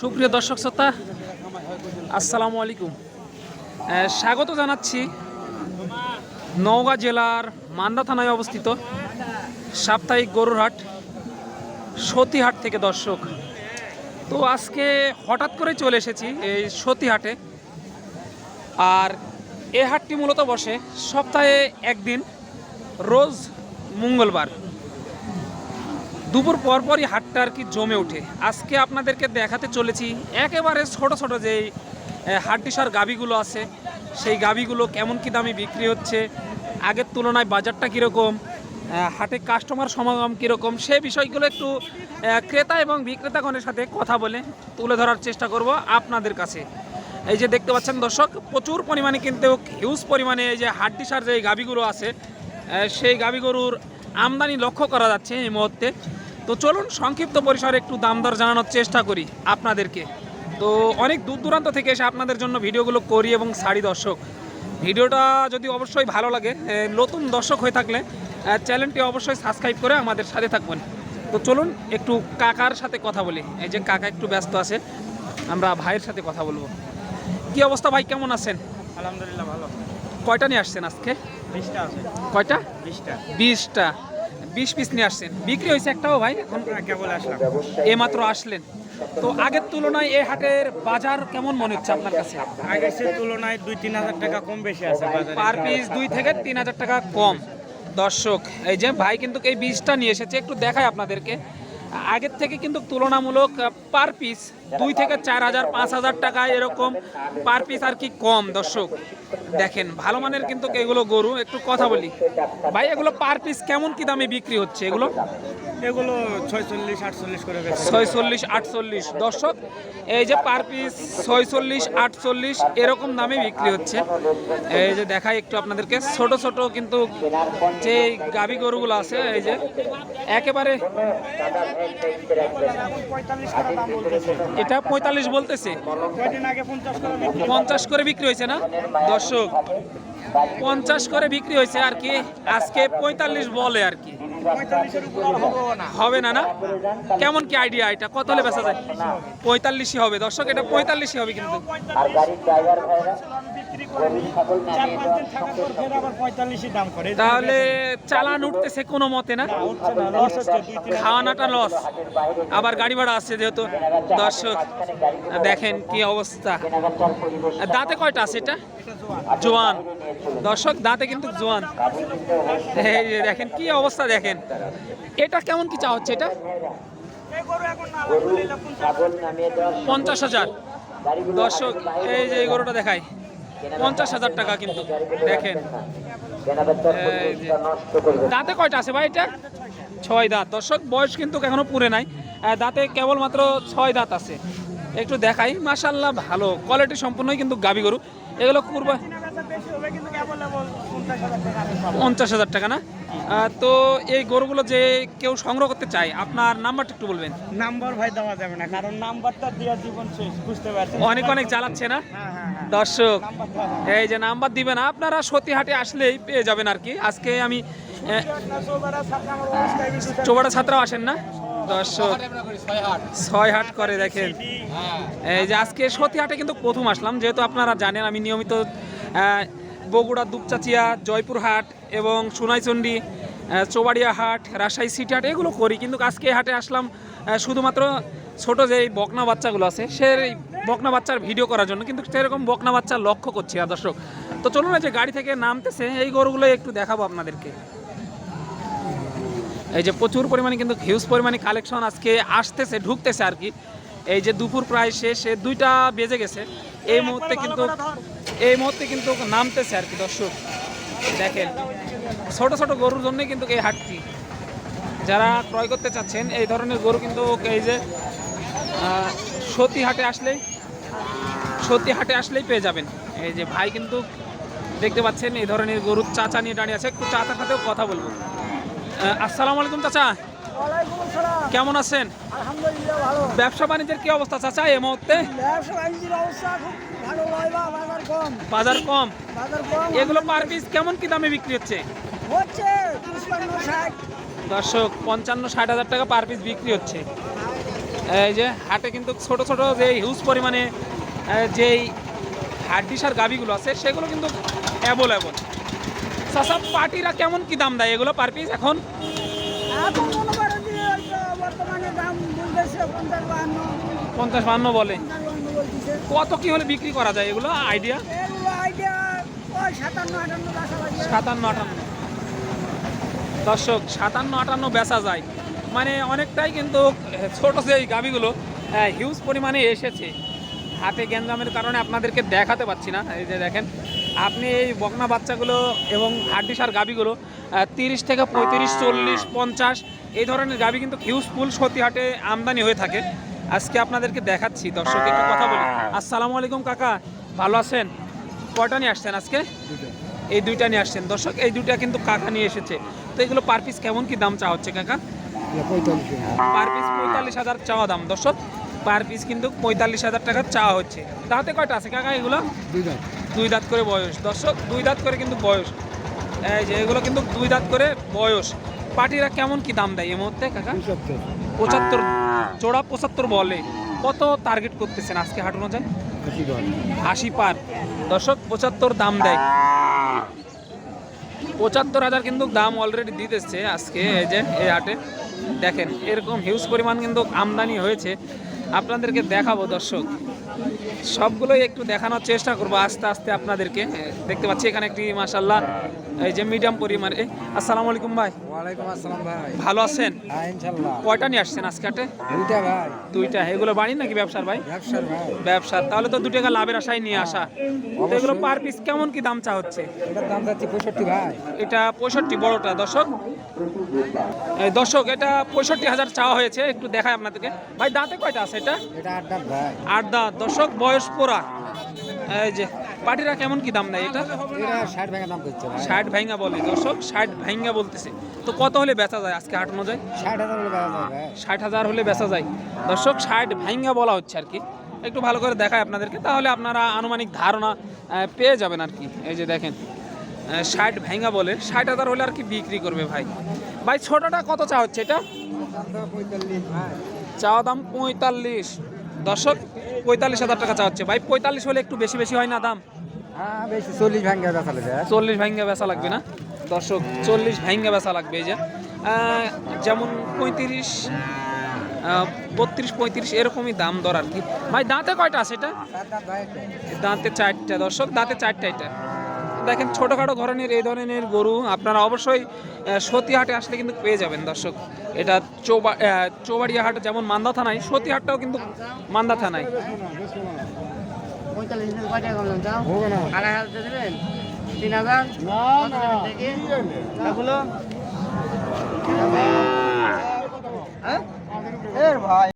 সুপ্রিয় দর্শক শ্রোতা, আসসালামু আলাইকুম। স্বাগত জানাচ্ছি নওগাঁ জেলার মান্দা থানায় অবস্থিত সাপ্তাহিক গরুর হাট, সতীহাট থেকে দর্শক। তো আজকে হঠাৎ করে চলে এসেছি এই সতীহাটে। আর এ হাটটি মূলত বসে সপ্তাহে একদিন, রোজ মঙ্গলবার। দুপুর পরপরই হাটটা আর কি জমে ওঠে। আজকে আপনাদেরকে দেখাতে চলেছি একেবারে ছোট ছোট যেই হাড্ডিসার গাবিগুলো আছে, সেই গাবিগুলো কেমন কি দামে বিক্রি হচ্ছে, আগের তুলনায় বাজারটা কীরকম হাটে কাস্টমার সমাগম কীরকম, সে বিষয়গুলো একটু ক্রেতা এবং বিক্রেতাগণের সাথে কথা বলে তুলে ধরার চেষ্টা করব আপনাদের কাছে। এই যে দেখতে পাচ্ছেন দর্শক, প্রচুর পরিমাণে কিন্তু হিউজ পরিমাণে এই যে হাড্ডিসার যে গাবিগুলো আছে সেই গাবি গরুর আমদানি লক্ষ্য করা যাচ্ছে এই মুহূর্তে। তো চলুন সংক্ষিপ্ত পরিসরে একটু দাম দর জানানোর চেষ্টা করি আপনাদেরকে। তো অনেক দূর দূরান্ত থেকে এসে আপনাদের জন্য ভিডিওগুলো করি এবং সারি দর্শক। ভিডিওটা যদি অবশ্যই ভালো লাগে নতুন দর্শক হয়ে থাকলে চ্যানেলটি অবশ্যই সাবস্ক্রাইব করে আমাদের সাথে থাকবেন। তো চলুন একটু কাকার সাথে কথা বলি। এই যে কাকা একটু ব্যস্ত আছে আমরা ভাইয়ের সাথে কথা বলব। কি অবস্থা ভাই কেমন আছেন? আলহামদুলিল্লাহ ভালো। কয়টা নিয়ে আসছেন আজকে? বিশটা আছে। কয়টা? বিশটা। বিশটা। বিশ পিস নিয়ে আসছেন। বিক্রি হয়েছে একটাও ভাই এখন কেবল আসলাম। এইমাত্র আসলেন। তো আগের তুলনায় এই হাটের বাজার কেমন মনে হচ্ছে আপনার কাছে? আগের তুলনায় দুই তিন হাজার টাকা কম বেশি আছে পার পিস দুই থেকে তিন হাজার টাকা কম। দর্শক এই যে ভাই কিন্তু এই বীজটা নিয়ে এসেছে একটু দেখায় আপনাদেরকে। আগের থেকে কিন্তু তুলনামূলক পার পিস দুই থেকে চার হাজার পাঁচ হাজার টাকা এরকম পার পিস আর কি কম দর্শক। দেখেন ভালো মানের কিন্তু এগুলো গরু। একটু কথা বলি। ভাই এগুলো পার পিস কেমন কি দামে বিক্রি হচ্ছে? এগুলো? এগুলো ছয়চল্লিশ আটচল্লিশ করে ছয়চল্লিশ আটচল্লিশ। দর্শক এই যে পার পিস ছয়চল্লিশ আটচল্লিশ এরকম দামে বিক্রি হচ্ছে। এই যে দেখাই একটু আপনাদেরকে। ছোট ছোট কিন্তু যে গাভী গরুগুলো আছে এই যে একেবারে এটা পঁয়তাল্লিশ বলতেছে। পঞ্চাশ করে বিক্রি হয়েছে না? দর্শক পঞ্চাশ করে বিক্রি হয়েছে আর কি আজকে পঁয়তাল্লিশ বলে আর কি। হব না না? কেমন কি আইডিয়া এটা? কত হলে বেচা যায়? পঁয়তাল্লিশই হবে। দর্শক এটা পঁয়তাল্লিশই হবে কিন্তু। তাহলে চালান উঠতেছে কোনো মতে না? খাওয়ানাটা লস। আবার গাড়ি ভাড়া আসছে যেহেতু। দর্শক দেখেন কি অবস্থা। দাঁতে কয়টা আছে এটা? জোয়ান। দর্শক, দাঁতে কিন্তু জোয়ান। দেখেন কি অবস্থা দেখেন। এটা কেমন কি চা হচ্ছে এটা? পঞ্চাশ হাজার। দর্শক, এই যে গরুটা দেখাই। পঞ্চাশ হাজার টাকা কিন্তু। দেখেন। দাঁতে কয়টা আছে ভাই এটা? ছয় দাঁত। দর্শক, বয়স কিন্তু এখনও পুরে নাই। দাঁতে কেবলমাত্র ছয় দাঁত আছে। একটু দেখাই মাশাল্লাহ ভালো কোয়ালিটি সম্পূর্ণই কিন্তু গাবি গরু। এগুলো কুরবা পঞ্চাশ হাজার টাকা না? তো এই গরুগুলো যে কেউ সংগ্রহ করতে চায় আপনার নাম্বারটা একটু বলবেন। নাম্বার ভাই দেওয়া যাবে না কারণ নাম্বারটা দেওয়ার জীবন শেষ বুঝতে পারছেন? অনেক অনেক জ্বালাচ্ছে না? হ্যাঁ হ্যাঁ হ্যাঁ। দর্শক দেওয়া এই যে নাম্বার দিবেন আপনারা সতীহাটে আসলেই পেয়ে যাবেন আর কি। আজকে আমি চোবাড়া ছাত্রাও আসেন না? দর্শক ছয় হাট করে দেখেন। এই যে আজকে সতীহাটে কিন্তু প্রথম আসলাম। যেহেতু আপনারা জানেন, আমি নিয়মিত বগুড়া, দুপচাচিয়া জয়পুর হাট এবং সোনাইচন্ডী চৌবাড়িয়া হাট, রাজশাহী সিটি হাট এগুলো করি। কিন্তু আজকে হাটে আসলাম শুধুমাত্র ছোট যে বকনা বাচ্চাগুলো আছে সেই বকনা বাচ্চার ভিডিও করার জন্য। কিন্তু সেরকম বকনা বাচ্চা লক্ষ্য করছি দর্শক। তো চলুন যে গাড়ি থেকে নামতেছে, এই গরুগুলো একটু দেখাবো আপনাদেরকে। এই যে প্রচুর পরিমাণে কিন্তু হিউজ পরিমাণে কালেকশন আজকে আসতেছে ঢুকতেছে আর কি। এই যে দুপুর প্রায় শেষে দুইটা বেজে গেছে। এই মুহূর্তে কিন্তু এই মুহূর্তে কিন্তু নামতেছে আর কি দর্শক। দেখেন ছোট ছোট গরুর জন্যই কিন্তু এই হাটটি। যারা ক্রয় করতে চাচ্ছেন এই ধরনের গরু কিন্তু এই যে সতী হাটে আসলেই সতী হাটে আসলেই পেয়ে যাবেন। এই যে ভাই কিন্তু দেখতে পাচ্ছেন এই ধরনের গরুর চাচা নিয়ে দাঁড়িয়ে আছে। একটু চাচার সাথেও কথা বলব। আসসালামু আলাইকুম চাচা। কেমন আছেন? ব্যবসা বাণিজ্যের কি অবস্থা চাচা এই মুহূর্তে? বাজার কম। এগুলো পার পিস কেমন কি দামে বিক্রি হচ্ছে? দর্শক পঞ্চান্ন ষাট হাজার টাকা পার পিস বিক্রি হচ্ছে। এই যে হাটে কিন্তু ছোট ছোট যে হিউজ পরিমাণে যেই হাড্ডিসার গাবিগুলো আছে সেগুলো কিন্তু অ্যাভেলেবল চাষা পার্টিরা কেমন কি দাম দেয়? এগুলো পার পিস এখন? পঞ্চাশ বান্ন বলে। কত কি হলে বিক্রি করা যায় এগুলো? আইডিয়া? সাতান্ন আটান্ন দর্শক সাতান্ন আটান্ন বেচা যায়। মানে অনেকটাই কিন্তু ছোট যে এই গাভিগুলো হিউজ পরিমাণে এসেছে। হাতে গ্যাঞ্জামের কারণে আপনাদেরকে দেখাতে পাচ্ছি না। এই যে দেখেন আপনি এই বকনা বাচ্চাগুলো এবং হাড্ডিসার গাভিগুলো তিরিশ থেকে পঁয়ত্রিশ চল্লিশ পঞ্চাশ এই ধরনের গাভি কিন্তু হিউজ ফুল সতীহাটে আমদানি হয়ে থাকে। আজকে আপনাদেরকে দেখাচ্ছি দর্শক একটু কথা বলি। আসসালামু আলাইকুম কাকা ভালো আছেন? কয়টা নিয়ে আসছেন আজকে? এই দুইটা নিয়ে আসছেন। দর্শক এই দুইটা কিন্তু কাকা নিয়ে এসেছে। তো এগুলো পার পিস কেমন কি দাম চাওয়া হচ্ছে কাকা? পার পিস পঁয়তাল্লিশ হাজার চাওয়া দাম। দর্শক পার পিস কিন্তু পঁয়তাল্লিশ হাজার টাকা চাওয়া হচ্ছে। দাঁতে কয়টা আছে কাকা এগুলো? দুই দাঁত করে বয়স। দর্শক দুই দাঁত করে কিন্তু বয়স। এই যে এগুলো কিন্তু দুই দাঁত করে বয়স। পার্টিরা কেমন কি দাম দেয় এই মুহূর্তে কাকা? পঁচাত্তর। জোড়া পঁচাত্তর বলে। কত টার্গেট করতেছেন আজকে হাট অনুযায়ী? আশি পার। দর্শক পঁচাত্তর দাম দেয়। পঁচাত্তর হাজার কিন্তু দাম অলরেডি দিতেছে আজকে এই যে এই হাটে। দেখেন এরকম হিউজ পরিমাণ কিন্তু আমদানি হয়েছে। আপনাদেরকে দেখাবো দর্শক। সবগুলোই একটু দেখানোর চেষ্টা করব আস্তে আস্তে আপনাদেরকে। দেখতে পাচ্ছি এখানে একটি মাসাল্লাহ এই যে মিডিয়াম পরিমাণে। আসসালামু আলাইকুম ভাই। ওয়ালাইকুম আসসালাম ভাই। ভালো আছেন? হ্যাঁ কয়টা নিয়ে আসছেন আজকে হাটে? দুইটা ভাই। দুইটা। এগুলো বাড়ি নাকি ব্যবসার ভাই? ব্যবসার ভাই। ব্যবসার। তাহলে তো দু টাকা লাভের আশায় নিয়ে আসা। এগুলো পার পিস কেমন কি দাম চা হচ্ছে? এটার দাম যাচ্ছে পঁয়ষট্টি ভাই। এটা পঁয়ষট্টি বড়টা। দর্শক দর্শক এটা পঁয়ষট্টি হাজার চাওয়া হয়েছে। একটু দেখায় আপনাদেরকে। ভাই দাঁতে কয়টা আছে এটা? এটা আট দাম ভাই। আট দাঁত। দর্শক বয়স পোড়া। এই যে পাটিরা কেমন কি দাম নেয় এটা? ষাট ভাঙা দাম করছে ষাট ভাইঙ্গা বলে দর্শক ষাট ভাইঙ্গা বলতেছে। তো কত হলে বেচা যায় আজকে হাট অনুযায়ী ষাট হাজার হলে বেড়া যায় ষাট হাজার হলে বেচা যায়। দর্শক ষাট ভাইঙ্গা বলা হচ্ছে আর কি। একটু ভালো করে দেখায় আপনাদেরকে তাহলে আপনারা আনুমানিক ধারণা পেয়ে যাবেন আর কি। এই যে দেখেন ষাট ভাইঙ্গা বলে ষাট হাজার হলে আর কি বিক্রি করবে ভাই। ভাই ছোটটা কত চা হচ্ছে এটা? চাওয়া দাম পঁয়তাল্লিশ। দর্শক পঁয়তাল্লিশ হাজার টাকা চা হচ্ছে। ভাই পঁয়তাল্লিশ হলে একটু বেশি বেশি হয় না দাম? হ্যাঁ চল্লিশ ভাঙা বেচা লাগে চল্লিশ ভাইঙ্গা বেচা লাগবে না? দর্শক চল্লিশ ভাইঙ্গা বেচা লাগবে এই যে। যেমন পঁয়ত্রিশ বত্রিশ পঁয়ত্রিশ এরকমই দাম দর আর কি। ভাই দাঁতে কয়টা আছে এটা? দাঁতে চারটা। দর্শক দাঁতে চারটা এটা। দেখেন ছোটোখাটো ধরনের এই ধরনের গরু আপনারা অবশ্যই সতীহাটে আসলে কিন্তু পেয়ে যাবেন দর্শক। এটা চৌবা চৌবাড়িয়া হাট যেমন মান্দা থানায় সতীহাটটাও কিন্তু মান্দা থানায়। তিন হাজার। হ্যাঁ ভাই।